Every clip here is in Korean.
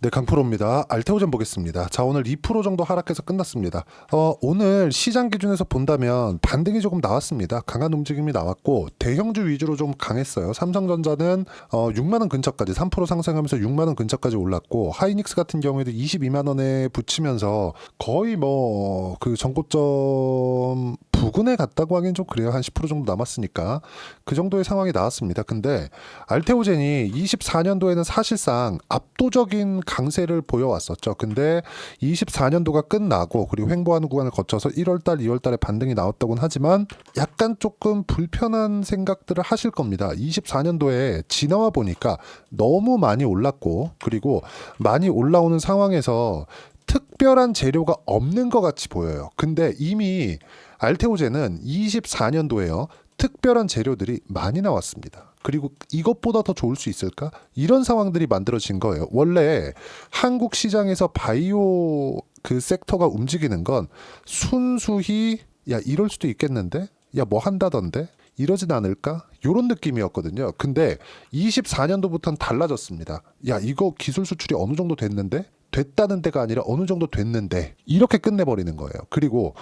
네, 강프로입니다. 알테오젠 보겠습니다. 자, 오늘 2% 정도 하락해서 끝났습니다. 어, 오늘 시장 기준에서 본다면 반등이 조금 나왔습니다. 강한 움직임이 나왔고 대형주 위주로 좀 강했어요. 삼성전자는 어, 6만 원 근처까지 3% 상승하면서 6만 원 근처까지 올랐고 하이닉스 같은 경우에도 22만 원에 붙이면서 거의 뭐 그 전고점 부근에 갔다고 하긴 좀 그래요. 한 10% 정도 남았으니까 그 정도의 상황이 나왔습니다. 근데 알테오젠이 24년도에는 사실상 압도적인 강세를 보여왔었죠. 근데 24년도가 끝나고 그리고 횡보하는 구간을 거쳐서 1월달, 2월달에 반등이 나왔다고는 하지만 약간 조금 불편한 생각들을 하실 겁니다. 24년도에 지나와 보니까 너무 많이 올랐고 그리고 많이 올라오는 상황에서 특별한 재료가 없는 것 같이 보여요. 근데 이미 알테오젠은 24년도에요. 특별한 재료들이 많이 나왔습니다. 그리고 이것보다 더 좋을 수 있을까? 이런 상황들이 만들어진 거예요. 원래 한국 시장에서 바이오 그 섹터가 움직이는 건 순수히 야 이럴 수도 있겠는데? 야 뭐 한다던데? 이러진 않을까? 요런 느낌이었거든요. 근데 24년도부터는 달라졌습니다. 야 이거 기술 수출이 어느 정도 됐는데? 됐다는 데가 아니라 어느 정도 됐는데 이렇게 끝내버리는 거예요. 그리고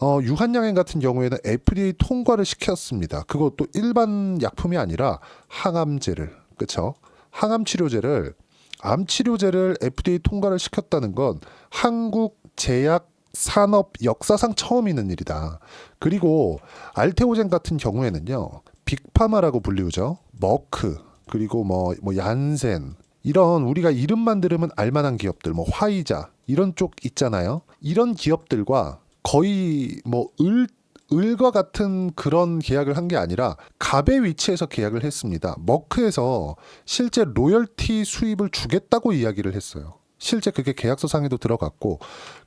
어, 유한양행 같은 경우에는 FDA 통과를 시켰습니다. 그것도 일반 약품이 아니라 항암제를 그렇죠? 항암 치료제를 암 치료제를 FDA 통과를 시켰다는 건 한국 제약 산업 역사상 처음 있는 일이다. 그리고 알테오젠 같은 경우에는요. 빅파마라고 불리우죠. 머크 그리고 뭐 뭐 얀센 이런 우리가 이름만 들으면 알만한 기업들, 뭐 화이자 이런 쪽 있잖아요. 이런 기업들과 거의 뭐 을, 을과 같은 그런 계약을 한 게 아니라 갑의 위치에서 계약을 했습니다. 머크에서 실제 로열티 수입을 주겠다고 이야기를 했어요. 실제 그게 계약서 상에도 들어갔고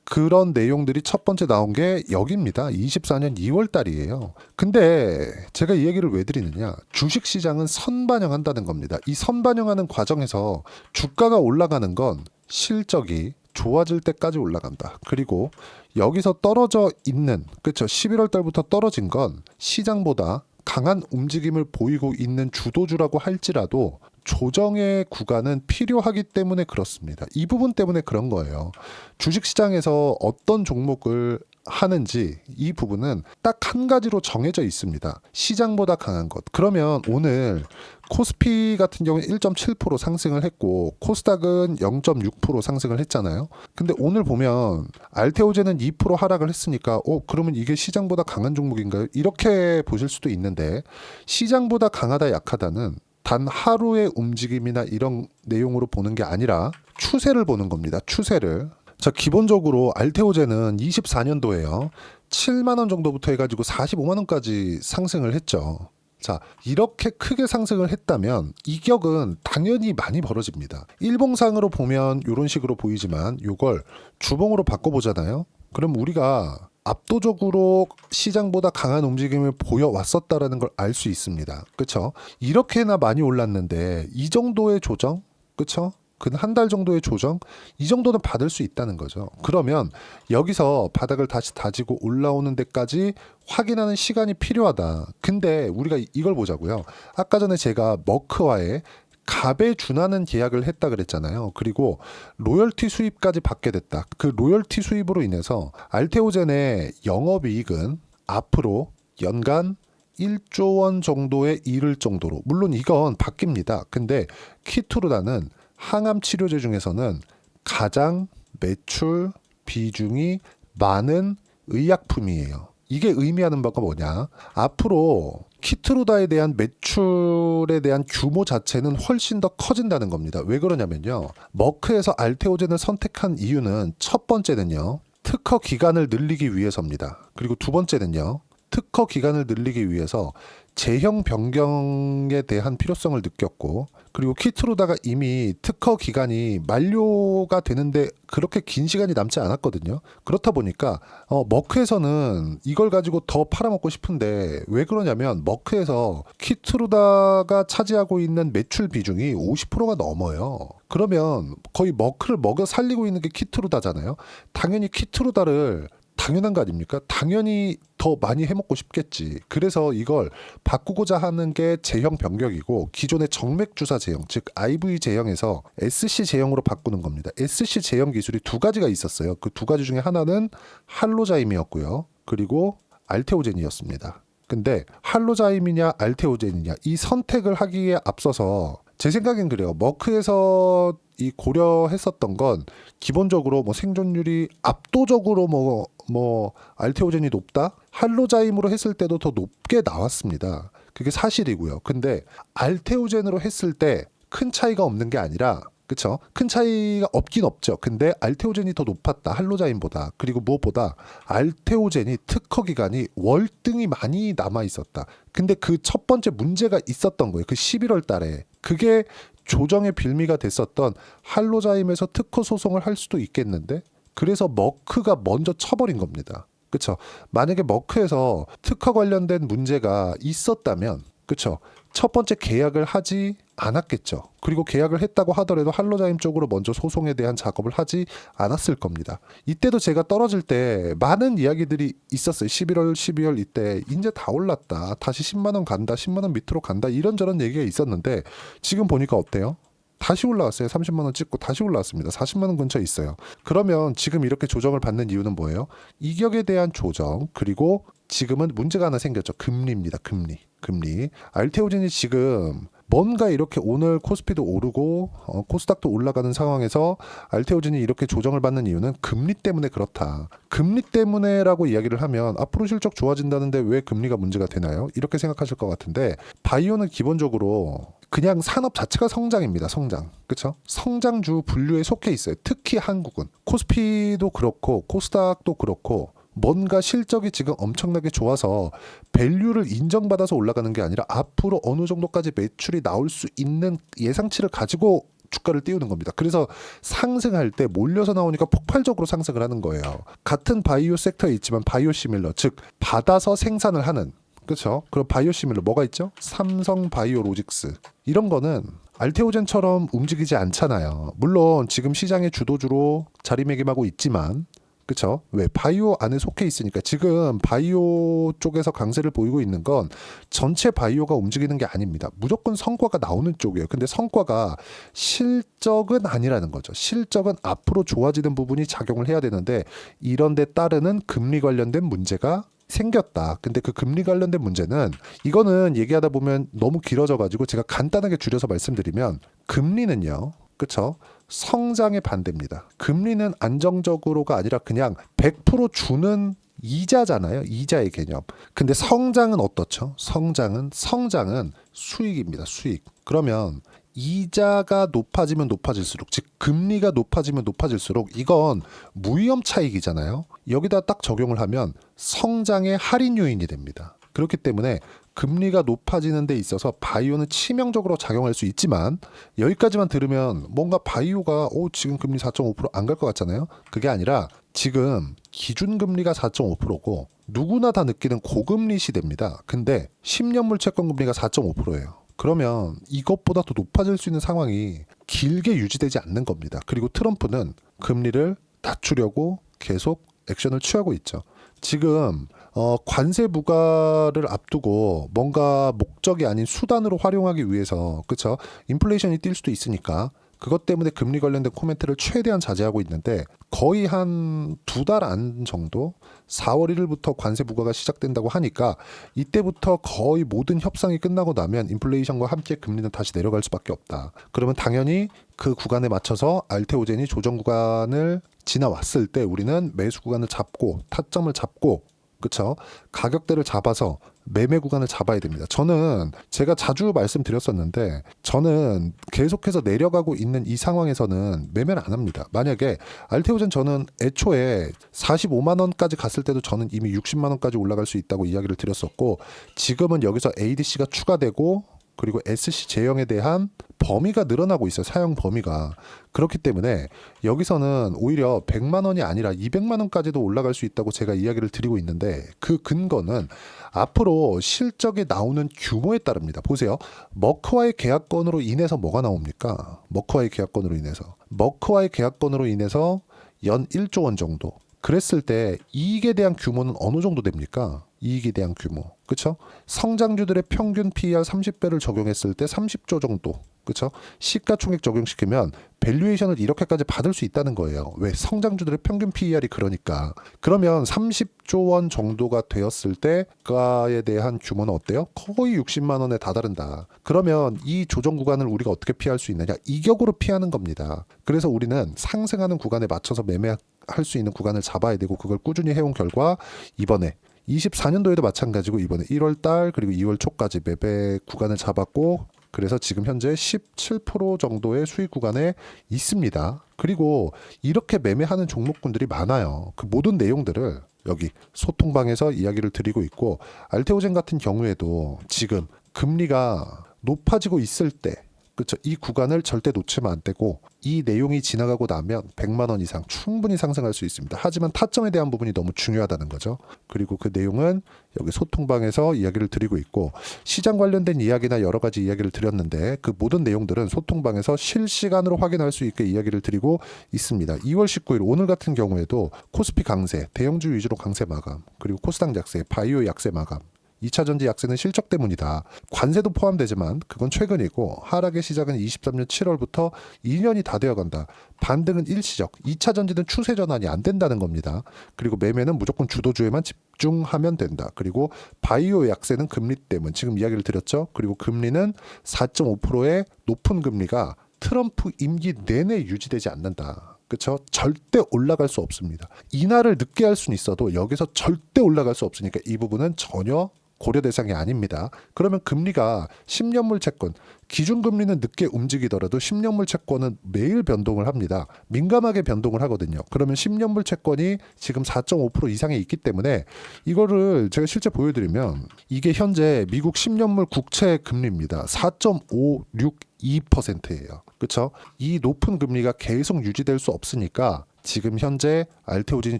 그런 내용들이 첫 번째 나온 게 여기입니다. 24년 2월 달이에요. 근데 제가 이 얘기를 왜 드리느냐? 주식 시장은 선반영한다는 겁니다. 이 선반영하는 과정에서 주가가 올라가는 건 실적이 좋아질 때까지 올라간다. 그리고 여기서 떨어져 있는 그렇죠. 11월 달부터 떨어진 건 시장보다 강한 움직임을 보이고 있는 주도주라고 할지라도 조정의 구간은 필요하기 때문에 그렇습니다. 이 부분 때문에 그런 거예요. 주식 시장에서 어떤 종목을 하는지 이 부분은 딱 한 가지로 정해져 있습니다. 시장보다 강한 것. 그러면 오늘 코스피 같은 경우는 1.7% 상승을 했고 코스닥은 0.6% 상승을 했잖아요. 근데 오늘 보면 알테오제는 2% 하락을 했으니까 어 그러면 이게 시장보다 강한 종목인가요? 이렇게 보실 수도 있는데 시장보다 강하다 약하다는 단 하루의 움직임이나 이런 내용으로 보는 게 아니라 추세를 보는 겁니다. 추세를. 자, 기본적으로 알테오제는 24년도에요. 7만 원 정도부터 해가지고 45만 원까지 상승을 했죠. 자, 이렇게 크게 상승을 했다면 이격은 당연히 많이 벌어집니다. 일봉상으로 보면 이런 식으로 보이지만 이걸 주봉으로 바꿔보잖아요. 그럼 우리가 압도적으로 시장보다 강한 움직임을 보여왔었다라는 걸 알 수 있습니다. 그렇죠? 이렇게나 많이 올랐는데 이 정도의 조정, 그렇죠? 근한달 정도의 조정 이 정도는 받을 수 있다는 거죠. 그러면 여기서 바닥을 다시 다지고 올라오는 데까지 확인하는 시간이 필요하다. 근데 우리가 이걸 보자고요. 아까 전에 제가 머크와의 갑에 준하는 계약을 했다 그랬잖아요. 그리고 로열티 수입까지 받게 됐다. 그 로열티 수입으로 인해서 알테오젠의 영업이익은 앞으로 연간 1조 원 정도에 이를 정도로 물론 이건 바뀝니다. 근데 키투르다는 항암 치료제 중에서는 가장 매출 비중이 많은 의약품이에요. 이게 의미하는 바가 뭐냐? 앞으로 키트로다에 대한 매출에 대한 규모 자체는 훨씬 더 커진다는 겁니다. 왜 그러냐면요. 머크에서 알테오젠을 선택한 이유는 첫 번째는요. 특허 기간을 늘리기 위해서입니다. 그리고 두 번째는요. 특허 기간을 늘리기 위해서 제형 변경에 대한 필요성을 느꼈고 그리고 키트로다가 이미 특허 기간이 만료가 되는데 그렇게 긴 시간이 남지 않았거든요. 그렇다 보니까 어, 머크에서는 이걸 가지고 더 팔아먹고 싶은데 왜 그러냐면 머크에서 키트로다가 차지하고 있는 매출 비중이 50%가 넘어요. 그러면 거의 머크를 먹여 살리고 있는 게 키트로다잖아요. 당연히 키트로다를 당연한 거 아닙니까? 당연히 더더 많이 해먹고 싶겠지. 그래서 이걸 바꾸고자 하는 게 제형 변경이고 기존의 정맥 주사 제형, 즉 IV 제형에서 SC 제형으로 바꾸는 겁니다. SC 제형 기술이 두 가지가 있었어요. 그 두 가지 중에 하나는 할로자임이었고요. 그리고 알테오젠이었습니다. 근데 할로자임이냐 알테오젠이냐 이 선택을 하기에 앞서서 제 생각엔 그래요. 머크에서 이 고려했었던 건 기본적으로 뭐 생존율이 압도적으로 뭐 뭐 알테오젠이 높다 할로자임으로 했을 때도 더 높게 나왔습니다. 그게 사실이고요. 근데 알테오젠으로 했을 때 큰 차이가 없는 게 아니라 그쵸? 큰 차이가 없긴 없죠. 근데 알테오젠이 더 높았다. 할로자임보다. 그리고 무엇보다 알테오젠이 특허 기간이 월등히 많이 남아 있었다. 근데 그 첫 번째 문제가 있었던 거예요. 그 11월 달에. 그게 조정의 빌미가 됐었던 할로자임에서 특허 소송을 할 수도 있겠는데 그래서 머크가 먼저 쳐버린 겁니다. 그쵸? 만약에 머크에서 특허 관련된 문제가 있었다면 그쵸? 첫 번째 계약을 하지 않았겠죠. 그리고 계약을 했다고 하더라도 할로자임 쪽으로 먼저 소송에 대한 작업을 하지 않았을 겁니다. 이때도 제가 떨어질 때 많은 이야기들이 있었어요. 11월, 12월 이때 이제 다 올랐다. 다시 10만 원 간다. 10만 원 밑으로 간다. 이런저런 얘기가 있었는데 지금 보니까 어때요? 다시 올라왔어요. 30만 원 찍고 다시 올라왔습니다. 40만 원 근처에 있어요. 그러면 지금 이렇게 조정을 받는 이유는 뭐예요? 이격에 대한 조정 그리고 지금은 문제가 하나 생겼죠. 금리입니다. 금리. 금리. 알테오진이 지금 뭔가 이렇게 오늘 코스피도 오르고 어, 코스닥도 올라가는 상황에서 알테오진이 이렇게 조정을 받는 이유는 금리 때문에 그렇다. 금리 때문에라고 이야기를 하면 앞으로 실적 좋아진다는데 왜 금리가 문제가 되나요? 이렇게 생각하실 것 같은데 바이오는 기본적으로 그냥 산업 자체가 성장입니다. 성장. 그렇죠? 성장주 분류에 속해 있어요. 특히 한국은 코스피도 그렇고 코스닥도 그렇고 뭔가 실적이 지금 엄청나게 좋아서 밸류를 인정받아서 올라가는 게 아니라 앞으로 어느 정도까지 매출이 나올 수 있는 예상치를 가지고 주가를 띄우는 겁니다. 그래서 상승할 때 몰려서 나오니까 폭발적으로 상승을 하는 거예요. 같은 바이오 섹터에 있지만 바이오 시밀러 즉 받아서 생산을 하는 그렇죠. 그럼 바이오 시밀러 뭐가 있죠? 삼성 바이오로직스 이런 거는 알테오젠처럼 움직이지 않잖아요. 물론 지금 시장의 주도주로 자리매김하고 있지만 그쵸? 왜 바이오 안에 속해 있으니까 지금 바이오 쪽에서 강세를 보이고 있는 건 전체 바이오가 움직이는 게 아닙니다. 무조건 성과가 나오는 쪽이에요. 근데 성과가 실적은 아니라는 거죠. 실적은 앞으로 좋아지는 부분이 작용을 해야 되는데 이런 데 따르는 금리 관련된 문제가 생겼다. 근데 그 금리 관련된 문제는 이거는 얘기하다 보면 너무 길어져 가지고 제가 간단하게 줄여서 말씀드리면 금리는요. 그쵸? 성장의 반대입니다. 금리는 안정적으로가 아니라 그냥 100% 주는 이자잖아요. 이자의 개념. 근데 성장은 어떻죠? 성장은 성장은 수익입니다. 수익. 그러면 이자가 높아지면 높아질수록 즉 금리가 높아지면 높아질수록 이건 무위험 차익이잖아요. 여기다 딱 적용을 하면 성장의 할인 요인이 됩니다. 그렇기 때문에 금리가 높아지는 데 있어서 바이오는 치명적으로 작용할 수 있지만 여기까지만 들으면 뭔가 바이오가 오 지금 금리 4.5%안 갈 것 같잖아요. 그게 아니라 지금 기준 금리가 4.5%고 누구나 다 느끼는 고금리 시대입니다. 근데 10년물 채권 금리가 4.5%예요. 그러면 이것보다 더 높아질 수 있는 상황이 길게 유지되지 않는 겁니다. 그리고 트럼프는 금리를 낮추려고 계속 액션을 취하고 있죠. 지금 어, 관세 부과를 앞두고 뭔가 목적이 아닌 수단으로 활용하기 위해서 그쵸 인플레이션이 뛸 수도 있으니까 그것 때문에 금리 관련된 코멘트를 최대한 자제하고 있는데 거의 한 두 달 안 정도 4월 1일부터 관세 부과가 시작된다고 하니까 이때부터 거의 모든 협상이 끝나고 나면 인플레이션과 함께 금리는 다시 내려갈 수밖에 없다. 그러면 당연히 그 구간에 맞춰서 알테오젠이 조정 구간을 지나왔을 때 우리는 매수 구간을 잡고 타점을 잡고 그쵸? 가격대를 잡아서 매매 구간을 잡아야 됩니다. 저는 제가 자주 말씀드렸었는데 저는 계속해서 내려가고 있는 이 상황에서는 매매를 안 합니다. 만약에 알테오젠 저는 애초에 45만 원까지 갔을 때도 저는 이미 60만 원까지 올라갈 수 있다고 이야기를 드렸었고 지금은 여기서 ADC가 추가되고 그리고 SC 제형에 대한 범위가 늘어나고 있어요. 사용 범위가. 그렇기 때문에 여기서는 오히려 100만 원이 아니라 200만 원까지도 올라갈 수 있다고 제가 이야기를 드리고 있는데 그 근거는 앞으로 실적이 나오는 규모에 따릅니다. 보세요. 머크와의 계약건으로 인해서 뭐가 나옵니까? 머크와의 계약건으로 인해서. 머크와의 계약건으로 인해서 연 1조 원 정도. 그랬을 때 이익에 대한 규모는 어느 정도 됩니까? 이익에 대한 규모. 그쵸? 성장주들의 평균 PER 30배를 적용했을 때 30조 정도. 그쵸? 시가총액 적용시키면 밸류에이션을 이렇게까지 받을 수 있다는 거예요. 왜? 성장주들의 평균 PER이 그러니까. 그러면 30조 원 정도가 되었을 때가에 대한 규모는 어때요? 거의 60만 원에 다다른다. 그러면 이 조정 구간을 우리가 어떻게 피할 수 있느냐? 이격으로 피하는 겁니다. 그래서 우리는 상승하는 구간에 맞춰서 매매 할 수 있는 구간을 잡아야 되고 그걸 꾸준히 해온 결과 이번에 24년도에도 마찬가지고 이번에 1월 달 그리고 2월 초까지 매매 구간을 잡았고 그래서 지금 현재 17% 정도의 수익 구간에 있습니다. 그리고 이렇게 매매하는 종목군들이 많아요. 그 모든 내용들을 여기 소통방에서 이야기를 드리고 있고 알테오젠 같은 경우에도 지금 금리가 높아지고 있을 때 그렇죠. 이 구간을 절대 놓치면 안 되고 이 내용이 지나가고 나면 100만 원 이상 충분히 상승할 수 있습니다. 하지만 타점에 대한 부분이 너무 중요하다는 거죠. 그리고 그 내용은 여기 소통방에서 이야기를 드리고 있고 시장 관련된 이야기나 여러 가지 이야기를 드렸는데 그 모든 내용들은 소통방에서 실시간으로 확인할 수 있게 이야기를 드리고 있습니다. 2월 19일 오늘 같은 경우에도 코스피 강세, 대형주 위주로 강세 마감, 그리고 코스닥 약세, 바이오 약세 마감 2차 전지 약세는 실적 때문이다. 관세도 포함되지만 그건 최근이고 하락의 시작은 23년 7월부터 2년이 다 되어 간다. 반등은 일시적, 2차 전지는 추세 전환이 안 된다는 겁니다. 그리고 매매는 무조건 주도주에만 집중하면 된다. 그리고 바이오 약세는 금리 때문. 지금 이야기를 드렸죠. 그리고 금리는 4.5%의 높은 금리가 트럼프 임기 내내 유지되지 않는다. 그렇죠? 절대 올라갈 수 없습니다. 인하를 늦게 할 수는 있어도 여기서 절대 올라갈 수 없으니까 이 부분은 전혀 고려 대상이 아닙니다. 그러면 금리가 10년물 채권 기준금리는 늦게 움직이더라도 10년물 채권은 매일 변동을 합니다. 민감하게 변동을 하거든요. 그러면 10년물 채권이 지금 4.5% 이상에 있기 때문에 이거를 제가 실제 보여드리면 이게 현재 미국 10년물 국채 금리입니다. 4.562%예요. 그렇죠? 이 높은 금리가 계속 유지될 수 없으니까 지금 현재 알테오진이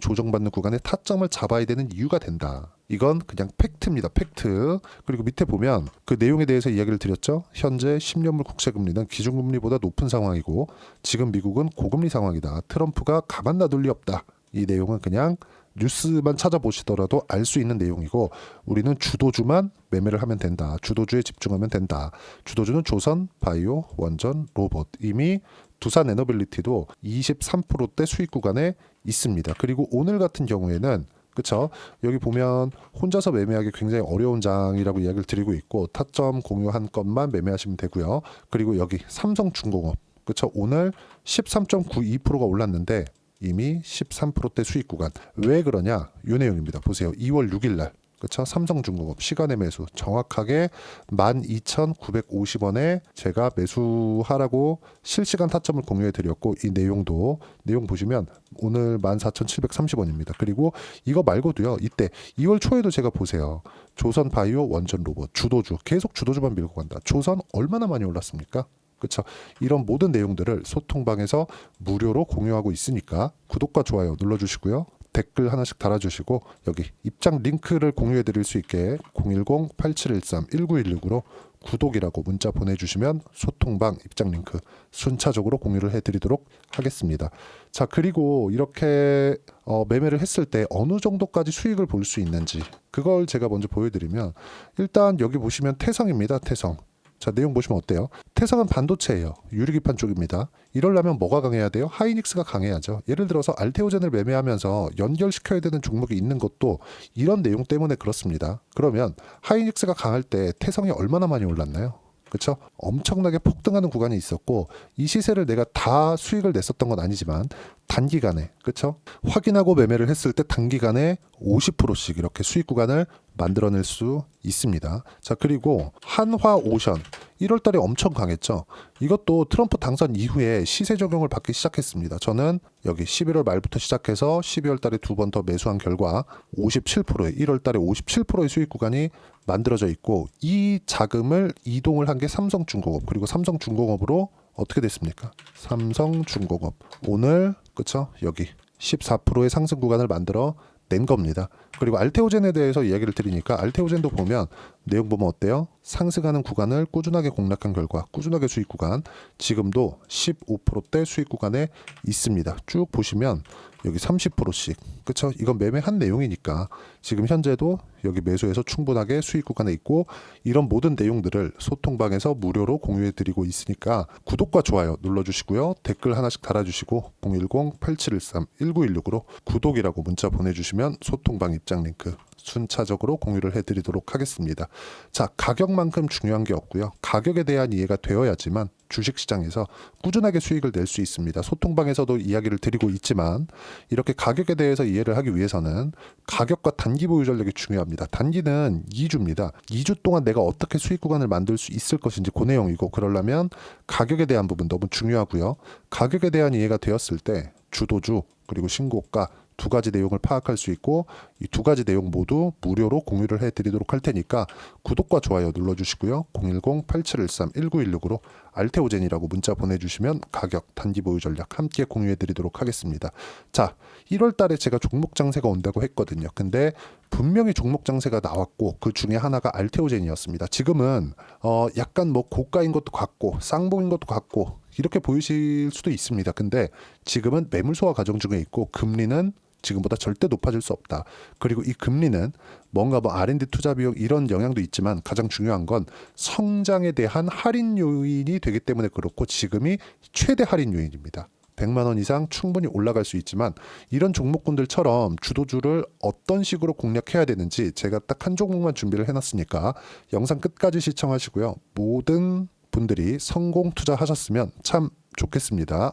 조정받는 구간에 타점을 잡아야 되는 이유가 된다. 이건 그냥 팩트입니다. 팩트. 그리고 밑에 보면 그 내용에 대해서 이야기를 드렸죠. 현재 10년물 국채 금리는 기준 금리보다 높은 상황이고 지금 미국은 고금리 상황이다. 트럼프가 가만 놔둘 리 없다. 이 내용은 그냥 뉴스만 찾아보시더라도 알 수 있는 내용이고 우리는 주도주만 매매를 하면 된다. 주도주에 집중하면 된다. 주도주는 조선, 바이오, 원전, 로봇 이미 두산 에너빌리티도 23%대 수익 구간에 있습니다. 그리고 오늘 같은 경우에는 그렇죠. 여기 보면 혼자서 매매하기 굉장히 어려운 장이라고 이야기를 드리고 있고 타점 공유한 것만 매매하시면 되고요. 그리고 여기 삼성중공업 그렇죠. 오늘 13.92%가 올랐는데 이미 13%대 수익 구간. 왜 그러냐? 요 내용입니다. 보세요. 2월 6일 날 그렇죠? 삼성중공업 시간의 매수 정확하게 12,950원에 제가 매수하라고 실시간 타점을 공유해 드렸고 이 내용도 내용 보시면 오늘 14,730원입니다. 그리고 이거 말고도요. 이때 2월 초에도 제가 보세요. 조선 바이오 원전 로봇 주도주 계속 주도주만 밀고 간다. 조선 얼마나 많이 올랐습니까? 그렇죠. 이런 모든 내용들을 소통방에서 무료로 공유하고 있으니까 구독과 좋아요 눌러 주시고요. 댓글 하나씩 달아주시고 여기 입장 링크를 공유해 드릴 수 있게 010-8713-1916으로 구독이라고 문자 보내주시면 소통방 입장 링크 순차적으로 공유를 해드리도록 하겠습니다. 자 그리고 이렇게 어, 매매를 했을 때 어느 정도까지 수익을 볼 수 있는지 그걸 제가 먼저 보여드리면 일단 여기 보시면 태성입니다. 태성 자 내용 보시면 어때요? 태성은 반도체예요. 유리기판 쪽입니다. 이러려면 뭐가 강해야 돼요? 하이닉스가 강해야죠. 예를 들어서 알테오젠을 매매하면서 연결시켜야 되는 종목이 있는 것도 이런 내용 때문에 그렇습니다. 그러면 하이닉스가 강할 때 태성이 얼마나 많이 올랐나요? 그렇죠? 엄청나게 폭등하는 구간이 있었고 이 시세를 내가 다 수익을 냈었던 건 아니지만 단기간에 그렇죠? 확인하고 매매를 했을 때 단기간에 50%씩 이렇게 수익 구간을 만들어낼 수 있습니다. 자 그리고 한화 오션 1월 달에 엄청 강했죠. 이것도 트럼프 당선 이후에 시세 적용을 받기 시작했습니다. 저는 여기 11월 말부터 시작해서 12월 달에 두 번 더 매수한 결과 57%의 1월 달에 57%의 수익 구간이 만들어져 있고 이 자금을 이동을 한 게 삼성중공업 그리고 삼성중공업으로 어떻게 됐습니까? 삼성중공업 오늘 그쵸 여기 14%의 상승 구간을 만들어 낸 겁니다. 그리고 알테오젠에 대해서 이야기를 드리니까 알테오젠도 보면 내용 보면 어때요? 상승하는 구간을 꾸준하게 공략한 결과 꾸준하게 수익 구간 지금도 15%대 수익 구간에 있습니다. 쭉 보시면 여기 30%씩 그쵸? 이건 매매한 내용이니까 지금 현재도 여기 매수해서 충분하게 수익 구간에 있고 이런 모든 내용들을 소통방에서 무료로 공유해 드리고 있으니까 구독과 좋아요 눌러 주시고요. 댓글 하나씩 달아 주시고 010-8713-1916으로 구독이라고 문자 보내 주시면 소통방 입장 링크 순차적으로 공유를 해드리도록 하겠습니다. 자, 가격만큼 중요한 게 없고요. 가격에 대한 이해가 되어야지만 주식시장에서 꾸준하게 수익을 낼 수 있습니다. 소통방에서도 이야기를 드리고 있지만 이렇게 가격에 대해서 이해를 하기 위해서는 가격과 단기 보유 전략이 중요합니다. 단기는 2주입니다. 2주 동안 내가 어떻게 수익 구간을 만들 수 있을 것인지 그 내용이고 그러려면 가격에 대한 부분 너무 중요하고요. 가격에 대한 이해가 되었을 때 주도주 그리고 신고가 두 가지 내용을 파악할 수 있고 이 두 가지 내용 모두 무료로 공유를 해드리도록 할 테니까 구독과 좋아요 눌러주시고요. 010-8713-1916으로 알테오젠이라고 문자 보내주시면 가격, 단기 보유 전략 함께 공유해드리도록 하겠습니다. 자, 1월 달에 제가 종목 장세가 온다고 했거든요. 근데 분명히 종목 장세가 나왔고 그 중에 하나가 알테오젠이었습니다. 지금은 어 약간 뭐 고가인 것도 같고 쌍봉인 것도 같고 이렇게 보이실 수도 있습니다. 근데 지금은 매물 소화 과정 중에 있고 금리는 지금보다 절대 높아질 수 없다. 그리고 이 금리는 뭔가 뭐 R&D 투자 비용 이런 영향도 있지만 가장 중요한 건 성장에 대한 할인 요인이 되기 때문에 그렇고 지금이 최대 할인 요인입니다. 100만 원 이상 충분히 올라갈 수 있지만 이런 종목군들처럼 주도주를 어떤 식으로 공략해야 되는지 제가 딱 한 종목만 준비를 해놨으니까 영상 끝까지 시청하시고요. 모든 분들이 성공 투자하셨으면 참 좋겠습니다.